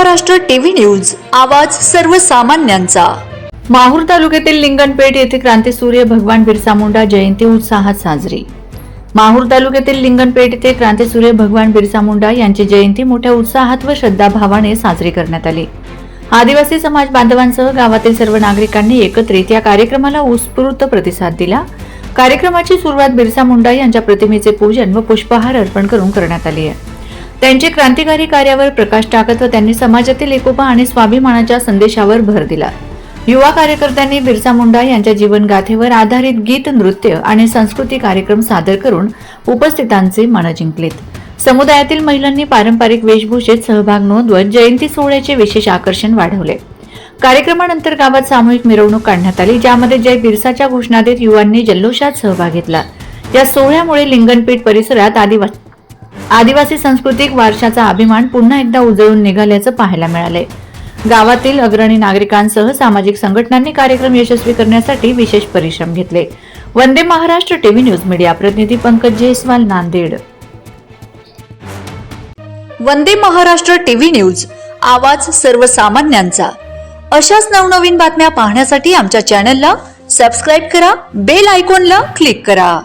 Maharashtra TV news आवाज सर्वसामान्यांचा. माहूर तालुक्यातील लिंगणपेठ येथे क्रांतीसूर्य भगवान बिरसा मुंडा जयंती उत्साहात साजरी. माहूर तालुक्यातील लिंगणपेठ येथे क्रांतीसूर्य भगवान बिरसा मुंडा यांची जयंती मोठ्या उत्साहात व श्रद्धाभावाने साजरी करण्यात आली. आदिवासी समाज बांधवांसह गावातील सर्व नागरिकांनी एकत्रित या कार्यक्रमाला उत्स्फूर्त प्रतिसाद दिला. कार्यक्रमाची सुरुवात बिरसा मुंडा यांच्या प्रतिमेचे पूजन व पुष्पहार अर्पण करून करण्यात आली आहे. त्यांचे क्रांतिकारी कार्यावर प्रकाश टाकत व त्यांनी समाजातील एकोपा आणि स्वाभिमानाच्या संदेशावर भर दिला. युवा कार्यकर्त्यांनी बिरसा मुंडा यांच्या जीवनगाथेवर आधारित गीत नृत्य आणि संस्कृती कार्यक्रम सादर करून उपस्थितांचे मन जिंकलेत. समुदायातील महिलांनी पारंपरिक वेशभूषेत सहभाग नोंदवत जयंती सोहळ्याचे विशेष आकर्षण वाढवले. कार्यक्रमानंतर गावात सामूहिक मिरवणूक काढण्यात आली ज्यामध्ये जय बिरसाच्या घोषणा देत युवांनी जल्लोषात सहभाग घेतला. या सोहळ्यामुळे लिंगणपीठ परिसरात आदिवासी आदिवासी सांस्कृतिक वारशाचा अभिमान पुन्हा एकदा उजळून निघाल्याचं पाहायला मिळालंय. गावातील अग्रणी नागरिकांसह सामाजिक संघटनांनी कार्यक्रम यशस्वी करण्यासाठी विशेष परिश्रम घेतले. Vande Maharashtra TV news media प्रतिनिधी पंकज जयस्वाल नांदेड. वंदे महाराष्ट्र टीव्ही न्यूज आवाज सर्वसामान्यांचा. अशाच नवनवीन बातम्या पाहण्यासाठी आमच्या चॅनलला सबस्क्राईब करा बेल आयकॉनला क्लिक करा.